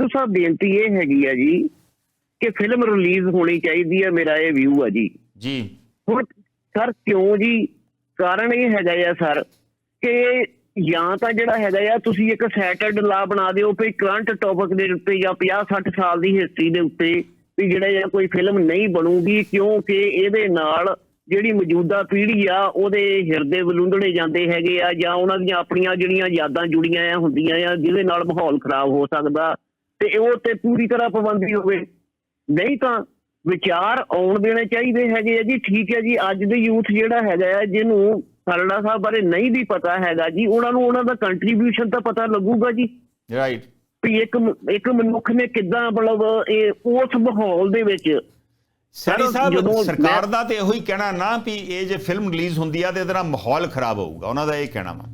ਸਿੱਧੂ ਸਾਹਿਬ ਬੇਨਤੀ ਇਹ ਹੈਗੀ ਆ ਜੀ ਕਿ ਫਿਲਮ ਰਿਲੀਜ਼ ਹੋਣੀ ਚਾਹੀਦੀ ਹੈ ਮੇਰਾ ਇਹ ਵਿਊ ਆ ਜੀ। ਜੀ। ਹੁਣ ਸਰ ਕਿਉਂ ਜੀ? ਕਾਰਨ ਇਹ ਹੈਗਾ ਆ ਸਰ ਕਿ ਜਾਂ ਤਾਂ ਜਿਹੜਾ ਹੈਗਾ ਆ ਤੁਸੀਂ ਇੱਕ ਸੈਟਰਡ ਲਾ ਬਣਾ ਦਿਓ ਕਿ ਕਰੰਟ ਟੌਪਿਕ ਦੇ ਉੱਤੇ ਜਾਂ 50 60 ਸਾਲ ਦੀ ਹਿਸਟਰੀ ਦੇ ਉੱਤੇ ਵੀ ਜਿਹੜਾ ਆ ਕੋਈ ਫਿਲਮ ਨਹੀਂ ਬਣੂਗੀ ਕਿਉਂਕਿ ਇਹਦੇ ਨਾਲ ਜਿਹੜੀ ਮੌਜੂਦਾ ਪੀੜ੍ਹੀ ਆ ਉਹਦੇ ਹਿਰਦੇ ਬਲੁੰਦੜੇ ਜਾਂਦੇ ਹੈਗੇ ਆ ਜਾਂ ਉਹਨਾਂ ਦੀਆਂ ਆਪਣੀਆਂ ਜਿਹੜੀਆਂ ਯਾਦਾਂ ਜੁੜੀਆਂ ਆ ਹੁੰਦੀਆਂ ਆ ਜਿਹਦੇ ਨਾਲ ਮਾਹੌਲ ਖਰਾਬ ਹੋ ਸਕਦਾ। ਤੇ ਉਹ ਤੇ ਪੂਰੀ ਤਰ੍ਹਾਂ ਪਾਬੰਦੀ ਹੋਵੇ। ਨਹੀਂ ਤਾਂ ਵਿਚਾਰ ਆਉਣ ਦੇਣੇ ਚਾਹੀਦੇ ਹੈਗੇ ਆ ਜੀ। ਠੀਕ ਹੈ ਜੀ ਅੱਜ ਦੇ ਯੂਥ ਜਿਹੜਾ ਹੈਗਾ ਆ ਜਿਹਨੂੰ ਖਰੜਾ ਸਾਹਿਬ ਬਾਰੇ ਨਹੀਂ ਵੀ ਪਤਾ ਹੈਗਾ ਜੀ ਉਹਨਾਂ ਨੂੰ ਉਹਨਾਂ ਦਾ ਕੰਟਰੀਬਿਊਸ਼ਨ ਤਾਂ ਪਤਾ ਲੱਗੂਗਾ ਜੀ। ਰਾਈਟ ਵੀ ਇੱਕ ਇੱਕ ਮਨੁੱਖ ਨੇ ਕਿੱਦਾਂ ਮਤਲਬ ਇਹ ਉਸ ਮਾਹੌਲ ਦੇ ਵਿੱਚ ਸਰ, ਸਾਹਿਬ ਸਰਕਾਰ ਦਾ ਤੇ ਇਹੋ ਹੀ ਕਹਿਣਾ ਨਾ ਵੀ ਇਹ ਜੇ ਫਿਲਮ ਰਿਲੀਜ਼ ਹੁੰਦੀ ਆ ਤੇ ਇਹਦੇ ਮਾਹੌਲ ਖਰਾਬ ਹੋਊਗਾ। ਉਹਨਾਂ ਦਾ ਇਹ ਕਹਿਣਾ ਵਾ।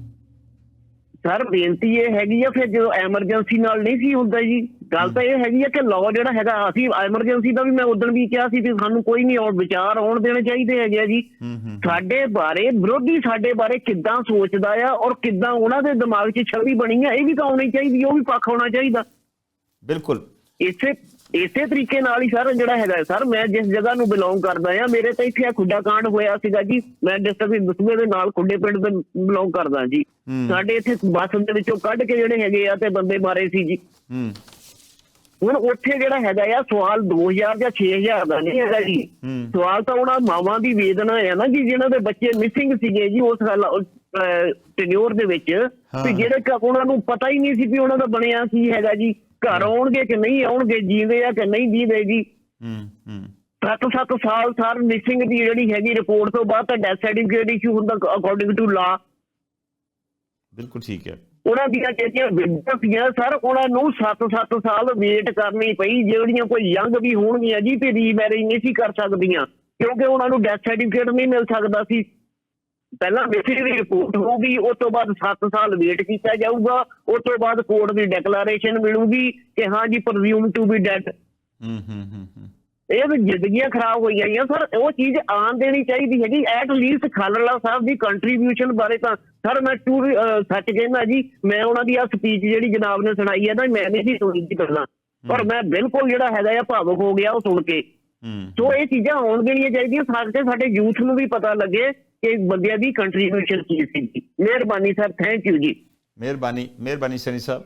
ਸਰ ਬੇਨਤੀ ਇਹ ਹੈਗੀ ਆ ਫਿਰ ਜਦੋਂ ਐਮਰਜੈਂਸੀ ਨਾਲ ਨਹੀਂ ਸੀ ਹੁੰਦਾ ਜੀ। ਗੱਲ ਤਾਂ ਇਹ ਹੈਗੀ ਆ ਕਿ ਲਾਅ ਜਿਹੜਾ ਹੈਗਾ ਅਸੀਂ ਐਮਰਜੈਂਸੀ ਦਾ ਵੀ ਮੈਂ ਉਦੋਂ ਵੀ ਕਿਹਾ ਸੀ ਵੀ ਸਾਨੂੰ ਕੋਈ ਨਹੀਂ ਔਰ ਵਿਚਾਰ ਆਉਣ ਦੇਣੇ ਚਾਹੀਦੇ ਹੈਗੇ ਆ ਜੀ। ਸਾਡੇ ਬਾਰੇ ਵਿਰੋਧੀ ਸਾਡੇ ਬਾਰੇ ਕਿੱਦਾਂ ਸੋਚਦਾ ਆ ਔਰ ਕਿੱਦਾਂ ਉਹਨਾਂ ਦੇ ਦਿਮਾਗ 'ਚ ਛਵੀ ਬਣੀ ਆ ਇਹ ਵੀ ਤਾਂ ਆਉਣੀ ਚਾਹੀਦੀ ਉਹ ਵੀ ਪੱਖ ਹੋਣਾ ਚਾਹੀਦਾ। ਬਿਲਕੁਲ। ਇਸੇ ਇਸੇ ਤਰੀਕੇ ਨਾਲ ਹੀ ਸਰ ਜਿਹੜਾ ਹੈਗਾ ਸਰ ਮੈਂ ਜਿਸ ਜਗ੍ਹਾ ਨੂੰ ਬਿਲੋਂਗ ਕਰਦਾ ਆ ਮੇਰੇ ਤਾਂ ਇੱਥੇ ਆ ਖੁੱਡਾ ਕਾਂਡ ਹੋਇਆ ਸੀਗਾ ਜੀ ਮੈਂ ਡਿਸਟ੍ਰਿਕਟ ਦਸੂਏ ਦੇ ਨਾਲ ਖੁੱਡੇ ਪਿੰਡ ਦੇ ਬਿਲੋਂਗ ਕਰਦਾ ਜੀ। ਸਾਡੇ ਇੱਥੇ ਬੱਸ ਦੇ ਵਿੱਚੋਂ ਕੱਢ ਕੇ ਜਿਹੜੇ ਹੈਗੇ ਆ ਤੇ ਬੰਦੇ ਮਾਰੇ ਸੀ ਜੀ। ਹੁਣ ਉੱਥੇ ਜਿਹੜਾ ਹੈਗਾ ਆ ਸਵਾਲ 2000 ਜਾਂ 6000 ਦਾ ਨਹੀਂ ਹੈਗਾ ਜੀ। ਸਵਾਲ ਤਾਂ ਉਹਨਾਂ ਮਾਵਾਂ ਦੀ ਵੇਦਨਾ ਹੈ ਨਾ ਜੀ ਜਿਨ੍ਹਾਂ ਦੇ ਬੱਚੇ ਮਿਸਿੰਗ ਸੀਗੇ ਜੀ ਉਸ ਟੈਨਿਓਰ ਦੇ ਵਿੱਚ। ਵੀ ਜਿਹੜੇ ਕ- ਉਹਨਾਂ ਨੂੰ ਪਤਾ ਹੀ ਨਹੀਂ ਸੀ ਵੀ ਉਹਨਾਂ ਦਾ ਬਣਿਆ ਕੀ ਹੈਗਾ ਜੀ। ਘਰ ਆਉਣਗੇ ਕਿ ਨਹੀਂ ਆਉਣਗੇ ਜੀਂਦੇ ਆ ਕਿ ਨਹੀਂ ਜੀਂਦੇ ਜੀ। ਹੂੰ ਹੂੰ। 7-7 ਸਾਲ ਸਾਰ ਮਿਸਿੰਗ ਦੀ ਜਿਹੜੀ ਹੈਗੀ ਰਿਪੋਰਟ ਤੋਂ ਬਾਅਦ ਤਾਂ ਡੈਥ ਸਰਟੀਫਿਕੇਟ ਇਸ਼ੂ ਹੁੰਦਾ ਅਕੋਰਡਿੰਗ ਟੂ ਲਾ ਬਿਲਕੁਲ ਠੀਕ ਹੈ। ਉਹਨਾਂ ਦੀਆਂ ਜਿਹੜੀਆਂ ਵਿਦਿਆ ਸੀਗੀਆਂ ਸਰ ਉਹਨਾਂ ਨੂੰ 7-7 ਸਾਲ ਵੇਟ ਕਰਨੀ ਪਈ ਜਿਹੜੀਆਂ ਕੋਈ ਯੰਗ ਵੀ ਹੋਣਗੀਆਂ ਜੀ ਤੇ ਰੀਮੈਰਿਜ ਨਹੀਂ ਸੀ ਕਰ ਸਕਦੀਆਂ ਕਿਉਂਕਿ ਉਹਨਾਂ ਨੂੰ ਡੈਥ ਸਰਟੀਫਿਕੇਟ ਨਹੀਂ ਮਿਲ ਸਕਦਾ ਸੀ। ਪਹਿਲਾਂ ਮਿਸਿੰਗ ਦੀ ਰਿਪੋਰਟ ਹੋਊਗੀ ਉਸ ਤੋਂ ਬਾਅਦ 7 ਸਾਲ ਵੇਟ ਕੀਤਾ ਜਾਊਗਾ ਉਸ ਤੋਂ ਬਾਅਦ ਕੋਰਟ ਦੀ ਡੈਕਲੇਰੇਸ਼ਨ ਮਿਲੂਗੀ ਕਿ ਹਾਂ ਜੀ ਪ੍ਰਜ਼ਿਊਮ ਟੂ ਬੀ ਡੈਡ ਹੂੰ ਹੂੰ ਹੂੰ ਇਹ ਵੀ ਜ਼ਿੰਦਗੀਆਂ ਖਰਾਬ ਹੋਈਆਂ ਆ ਸਰ ਉਹ ਚੀਜ਼ ਆਣ ਦੇਣੀ ਚਾਹੀਦੀ ਹੈਗੀ ਐਟ ਲੀਸਟ ਖਾਲੜਾ ਸਾਹਿਬ ਦੀ ਕੰਟਰੀਬਿਊਸ਼ਨ ਬਾਰੇ ਤਾਂ ਸਰ ਮੈਂ ਟੂ ਸੱਚ ਕਹਿੰਦਾ ਜੀ ਮੈਂ ਉਹਨਾਂ ਦੀ ਆ ਸਪੀਚ ਜਿਹੜੀ ਜਨਾਬ ਨੇ ਸੁਣਾਈ ਹੈ ਨਾ ਮੈਂ ਨਹੀਂ ਸੀ ਸੁਣੀ ਸੀ ਪਹਿਲਾਂ ਪਰ ਮੈਂ ਬਿਲਕੁਲ ਜਿਹੜਾ ਹੈਗਾ ਆ ਭਾਵੁਕ ਹੋ ਗਿਆ ਉਹ ਸੁਣ ਕੇ। ਸੋ ਇਹ ਚੀਜ਼ਾਂ ਆਉਣ ਦੇਣੀਆਂ ਚਾਹੀਦੀਆਂ ਸਾਡੇ ਸਾਡੇ ਯੂਥ ਨੂੰ ਵੀ ਪਤਾ ਲੱਗੇ ਕਿ ਬੰਦਿਆਂ ਦੀ ਕੰਟਰੀਬਿਊਸ਼ਨ ਕੀ ਸੀ ਮਿਹਰਬਾਨੀ ਸਰ ਥੈਂਕ ਯੂ ਜੀ। ਮਿਹਰਬਾਨੀ ਮਿਹਰਬਾਨੀ ਸੈਣੀ ਸਾਹਿਬ।